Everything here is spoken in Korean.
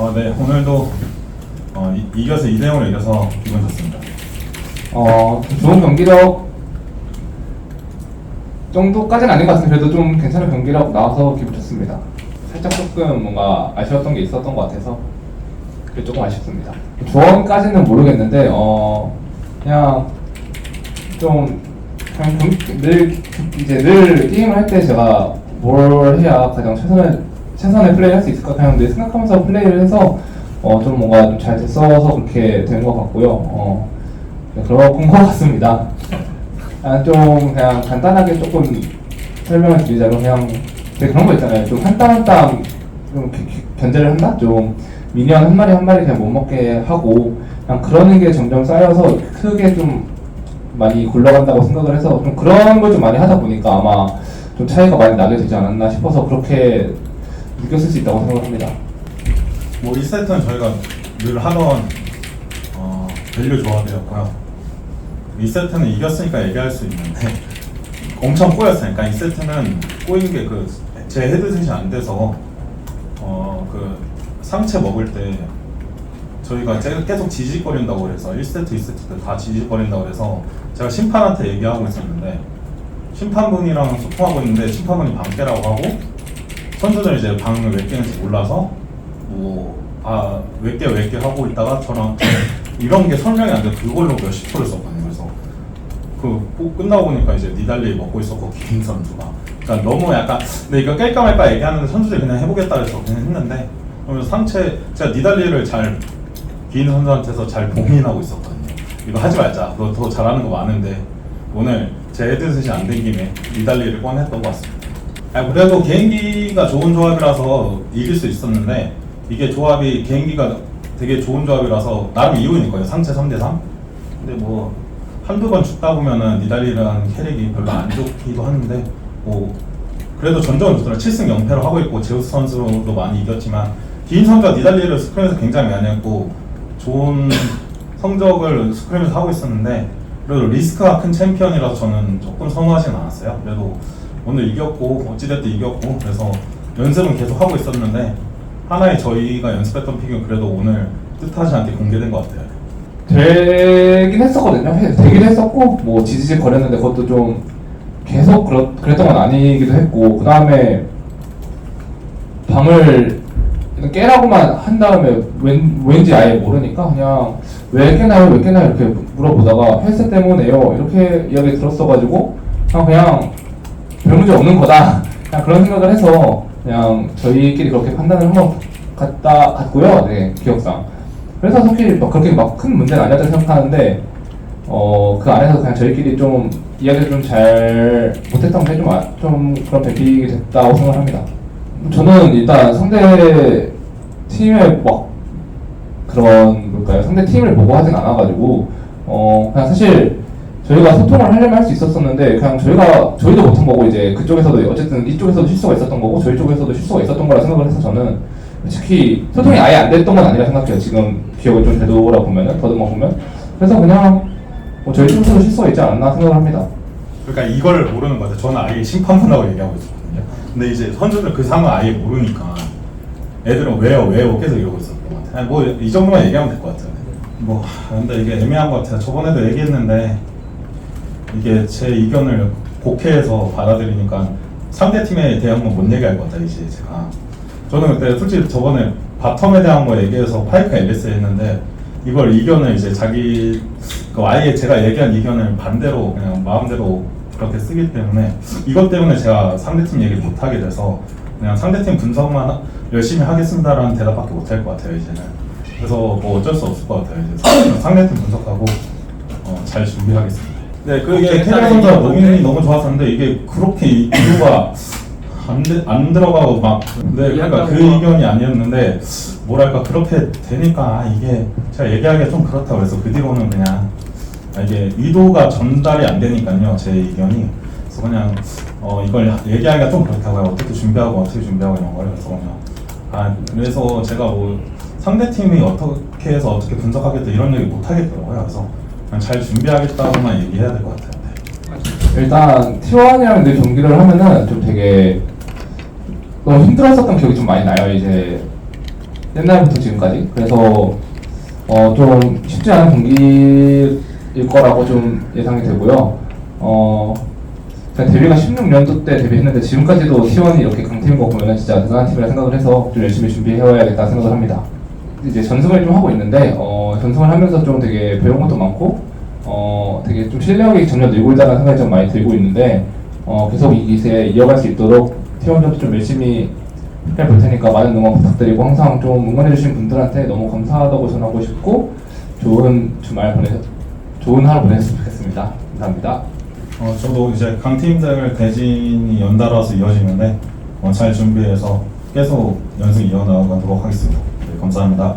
어, 네, 오늘도 어, 이, 2대 0으로 이겨서 기분 좋습니다. 어, 좀 좋은 경기력 정도까지는 아닌 것 같은데 그래도 좀 괜찮은 경기력 나와서 기분 좋습니다. 살짝 조금 뭔가 아쉬웠던 게 있었던 것 같아서 그게 조금 아쉽습니다. 조언까지는 모르겠는데 어 그냥 좀 그냥 경- 늘 이제 늘 게임을 할 때 제가 뭘 해야 가장 최선의 최선의 플레이를 할수 있을까 그냥 늘 생각하면서 플레이를 해서 어 좀 뭔가 좀잘 됐어서 그렇게 된 것 같고요. 어 네, 그런 것 같습니다. 아, 좀 그냥 간단하게 조금 설명을 드리자면 그냥 되게 그런 거 있잖아요. 좀 한 땀 한땀좀 기- 기- 견제를 한다? 좀 미니언 한 마리 한 마리 그냥 못 먹게 하고 그냥 그러는 게 점점 쌓여서 크게 좀 많이 굴러간다고 생각을 해서 좀 그런 걸 좀 많이 하다 보니까 아마 좀 차이가 많이 나게 되지 않았나 싶어서 그렇게 느꼈을 수 있다고 생각합니다. 뭐 1세트는 저희가 늘 하던 어, 밸류 조합이었고요. 2세트는 이겼으니까 얘기할 수 있는데 엄청 꼬였으니까 2세트는 꼬인 게 그 제 헤드셋이 안 돼서 어 그 상체 먹을 때 저희가 제- 계속 지직거린다고 그래서 1세트, 2세트 때 다 지직거린다고 그래서 제가 심판한테 얘기하고 있었는데 심판분이랑 소통하고 있는데 심판분이 방깨라고 하고 선수들 이제 방을 몇 개인지 몰라서 뭐아몇개 몇 개 하고 있다가 저랑 이런 게 설명이 안 돼 그걸로 몇십 초를 썼거든요. 그래서 그꼭 끝나고 보니까 이제 니달리 먹고 있었고 김 선수가 그러니까 너무 약간 근데 이거 깰까 말까 얘기하는데 선수들이 그냥 해보겠다 해서 그냥 했는데 그러면서 상체 제가 니달리를 잘 기인 선수한테서 잘 봉인하고 있었거든요. 이거 하지 말자. 너 더 잘하는 거 많은데 오늘 제 헤드셋이 안 된 김에 니달리를 꺼냈던 것 같습니다. 아, 그래도 개인기가 좋은 조합이라서 이길 수 있었는데 이게 조합이 개인기가 되게 좋은 조합이라서 나름 이유는 있거든요. 상체 3대3. 근데 뭐 한두 번 죽다 보면은 니달리라는 캐릭이 별로 안 좋기도 하는데 뭐 그래도 전적은 좋더라고요. 7승 0패로 하고 있고 제우스 선수도 많이 이겼지만 기인 선수가 니달리를 스크림에서 굉장히 많이 했고 좋은 성적을 스크림에서 하고 있었는데 그래도 리스크가 큰 챔피언이라서 저는 조금 선호하진 않았어요. 그래도 오늘 이겼고 어찌됐든 이겼고 그래서 연습은 계속 하고 있었는데 하나의 저희가 연습했던 픽은 그래도 오늘 뜻하지 않게 공개된 것 같아요. 되긴 했었거든요. 해- 되긴 했었고 뭐 지지직 거렸는데 그것도 좀 계속 그렇, 그랬던 건 아니기도 했고 그 다음에 방을 깨라고만 한 다음에 왠, 왠지 아예 모르니까 그냥 왜 깨나요 왜 깨나요 이렇게 물어보다가 헬스 때문에요 이렇게 이야기 들었어가지고 그냥 그냥 별 문제 없는 거다 그냥 그런 생각을 해서 그냥 저희끼리 그렇게 판단을 한것 같다 같고요 네 기억상 그래서 솔직히 막 그렇게 막 큰 문제는 아니었다고 생각하는데 어 그 안에서 그냥 저희끼리 좀 이야기를 좀 잘 못했던 게 좀 아, 좀 그런 베끼게 됐다고 생각합니다. 저는 일단 상대 팀의 막 그런 뭘까요? 상대 팀을 보고 하진 않아가지고 어 그냥 사실 저희가 소통을 하려면 할 수 있었었는데 그냥 저희가 저희도 못한 거고 이제 그쪽에서도 어쨌든 이쪽에서도 실수가 있었던 거고 저희 쪽에서도 실수가 있었던 거라 생각을 해서 저는 솔직히 소통이 아예 안 됐던 건 아니라 생각해요. 지금 기억을 좀 되돌아 보면은 더듬어 보면 그래서 그냥 뭐 저희 쪽에서도 실수가 있지 않았나 생각을 합니다. 그러니까 이걸 모르는 것 같아요. 저는 아예 심판분하고 얘기하고 있었거든요. 근데 이제 선수들 그 상황 아예 모르니까 애들은 왜요 왜요 계속 이러고 있었던 것 같아요. 뭐이 정도만 얘기하면 될 것 같아요. 뭐 근데 이게 애매한 것 같아요. 저번에도 얘기했는데 이게 제 의견을 곡해해서 받아들이니까 상대 팀에 대한 건 못 얘기할 것 같아요. 이제 제가 저는 그때 솔직히 저번에 바텀에 대한 거 얘기해서 파이크 앨리스 했는데 이걸 의견을 이제 자기 그 아예 제가 얘기한 의견을 반대로 그냥 마음대로 그렇게 쓰기 때문에 이것 때문에 제가 상대팀 얘기 못 하게 돼서 그냥 상대팀 분석만 하- 열심히 하겠습니다라는 대답밖에 못 할 것 같아요 이제는 그래서 뭐 어쩔 수 없을 것 같아요 이제 상대팀 분석하고 어, 잘 준비하겠습니다. 네, 그게 일단은 선수가 노민이 네. 너무 좋았었는데 이게 그렇게 이- 이유가 안, 되- 안 들어가고 막 네, 그러니까 그 이해한다고. 의견이 아니었는데 뭐랄까 그렇게 되니까 아, 이게 제가 얘기하기가 좀 그렇다 그래서 그 뒤로는 그냥 아, 이게 의도가 전달이 안 되니까요 제 의견이 그래서 그냥 어 이걸 얘기하기가 좀 그렇다고요 어떻게 준비하고 어떻게 준비하고 이런 걸 그래서 그냥 아 그래서 제가 뭐 상대 팀이 어떻게 해서 어떻게 분석하겠다 이런 얘기 못 하겠더라고요 그래서 그냥 잘 준비하겠다고만 얘기해야 될 것 같아요. 네. 일단 T1이랑 늘 경기를 하면은 좀 되게 너무 힘들었었던 기억이 좀 많이 나요. 이제 옛날부터 지금까지. 그래서 어, 좀 쉽지 않은 경기일 거라고 좀 예상이 되고요. 어, 데뷔가 16년도 때 데뷔했는데 지금까지도 T1이 이렇게 강팀인 거 보면 진짜 대단한 팀이라 생각을 해서 좀 열심히 준비해와야겠다 생각을 합니다. 이제 전승을 좀 하고 있는데 어, 전승을 하면서 좀 되게 배운 것도 많고 어, 되게 좀 실력이 점점 늘고 있다는 생각이 좀 많이 들고 있는데 어, 계속 이 기세 이어갈 수 있도록 T1전도 좀 열심히 해볼 테니까 많은 응원 부탁드리고 항상 좀 응원해주신 분들한테 너무 감사하다고 전하고 싶고 좋은 주말 보내 좋은 하루 보냈으면 좋겠습니다. 감사합니다. 어, 저도 이제 강팀들 대진이 연달아서 이어지는데 어, 잘 준비해서 계속 연승 이어나가도록 하겠습니다. 네, 감사합니다.